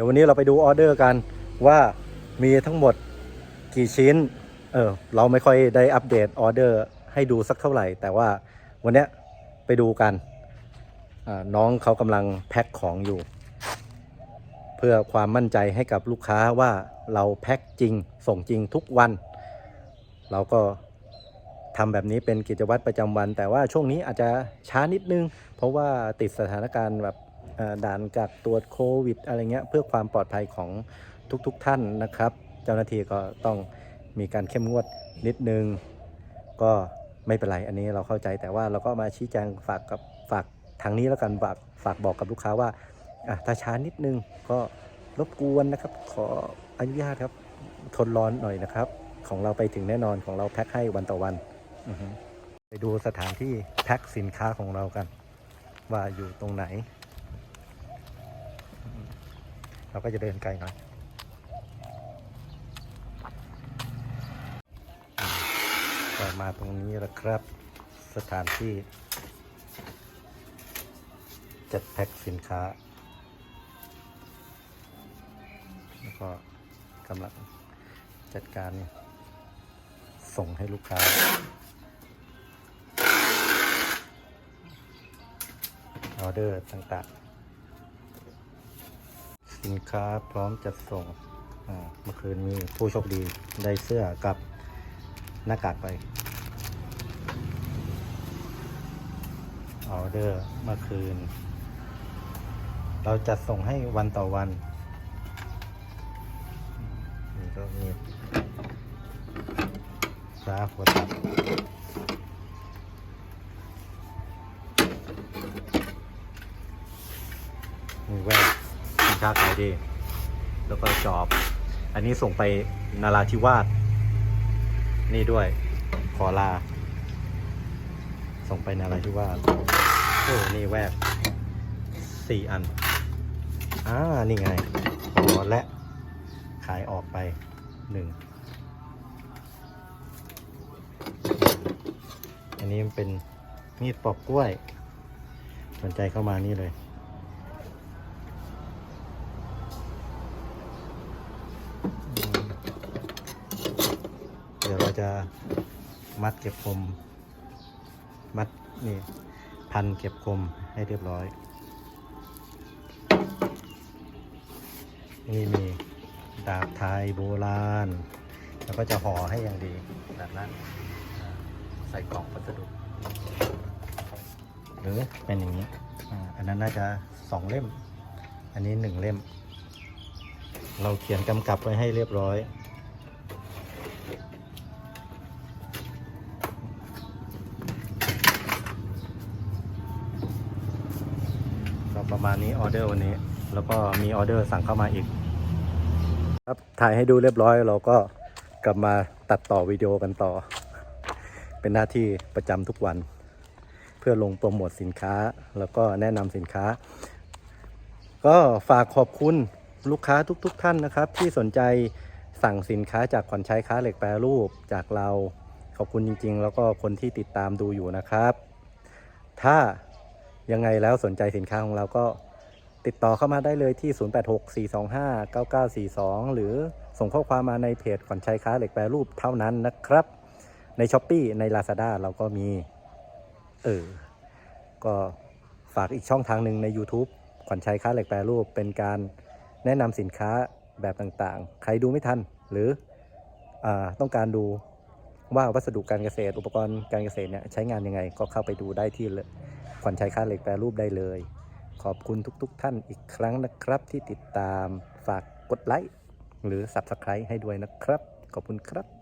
ดี๋ยววันนี้เราไปดูออเดอร์กันว่ามีทั้งหมดกี่ชิ้น เออเราไม่ค่อยได้อัปเดตออเดอร์ให้ดูสักเท่าไหร่ แต่ว่าวันเนี้ยไปดูกัน น้องเขากำลังแพ็คของอยู่ เพื่อความมั่นใจให้กับลูกค้าว่าเราแพ็คจริงส่งจริงทุกวัน เราก็ทำแบบนี้เป็นกิจวัตรประจำวัน แต่ว่าช่วงนี้อาจจะช้านิดนึง เพราะว่าติดสถานการณ์แบบ ด่านกักตรวจโควิดอะไรเงี้ยเพื่อความปลอดภัยของทุกๆทท่านนะครับ เจ้าหน้าที่ก็ต้องมีการเข้มงวดนิดนึง ก็ไม่เป็นไรอันนี้เราเข้าใจแต่ว่าเราก็มาชี้แจงฝากกับฝากทางนี้แล้วกันฝากฝากบอกกับลูกค้าว่าอะถ้าช้านิดนึงก็รบกวนนะครับขออนุญาตครับทนร้อนหน่อยนะครับ ของเราไปถึงแน่นอนของเราแพ็คให้วันต่อวันไปดูสถานที่แพ็คสินค้าของเรากัน ว่าอยู่ตรงไหน เราก็จะเดินไกลหน่อยก็มาตรงนี้แล้วครับ สถานที่ จัดแพ็คสินค้า แล้วก็กำลังจัดการส่งให้ลูกค้าออเดอร์ต่างๆ สินค้าพร้อมจัดส่งเมื่อคืนมีผู้โชคดีได้เสื้อกับหน้ากากไปออเดอร์เมื่อคืน เราจัดส่งให้วันต่อวันนี่ก็มีปลาหัวตัดมีแว่น ค้าขายดี แล้วก็จอบ อันนี้ส่งไปนาราธิวาส นี่ด้วย ขอลา ส่งไปนาราธิวาส โอ้ นี่แวกสี่อัน อ่า นี่ไงพอและขายออกไปหนึ่ง อันนี้มันเป็นมีดปอกกล้วย สนใจเข้ามานี่เลย อืม เราจะมัดเก็บคม มัดนี่พันเก็บคมให้เรียบร้อย นี่มีดาบไทยโบราณ แล้วก็จะห่อให้อย่างดีแบบนั้นใส่กล่องพัสดุหรือเป็นอย่างนี้ อันนั้นน่าจะสองเล่ม อันนี้หนึ่งเล่ม เราเขียนกำกับไว้ให้เรียบร้อย ประมาณนี้ออเดอร์วันนี้ แล้วก็มีออเดอร์สั่งเข้ามาอีก ครับถ่ายให้ดูเรียบร้อยเราก็กลับมาตัดต่อวิดีโอกันต่อ เป็นหน้าที่ประจำทุกวัน เพื่อลงโปรโมทสินค้าแล้วก็แนะนำสินค้า ก็ฝากขอบคุณลูกค้าทุกๆทท่านนะครับ ที่สนใจสั่งสินค้าจากขวัญชัยค้าเหล็กแปรรูปจากเราขอบคุณจริง ๆ แล้วก็คนที่ติดตามดูอยู่นะครับ ถ้า ยังไงแล้วสนใจสินค้าของเราก็ติดต่อเข้ามาได้เลยที่ 0864259942 หรือส่งข้อความมาในเพจขวัญชัยค้าเหล็กแปรรูปเท่านั้นนะครับ ใน s h อ p e e ใน Lazada เราก็มี เออ ก็ฝากอีกช่องทางหนึ่งใน YouTube ขวัญชัยค้าเหล็กแปรรูป เป็นการแนะนำสินค้าแบบต่างๆ ใครดูไม่ทัน หรืออต้องการดู ว่าวัสดุการเกษตร อุปกรณ์การเกษตรเนี่ยใช้งานยังไง ก็เข้าไปดูได้ที่เลยขวัญชัยค้าเหล็กแปรรูปได้เลย ขอบคุณทุกๆทท่านอีกครั้งนะครับที่ติดตามฝากกดไลค์หรือ Subscribe ให้ด้วยนะครับ ขอบคุณครับ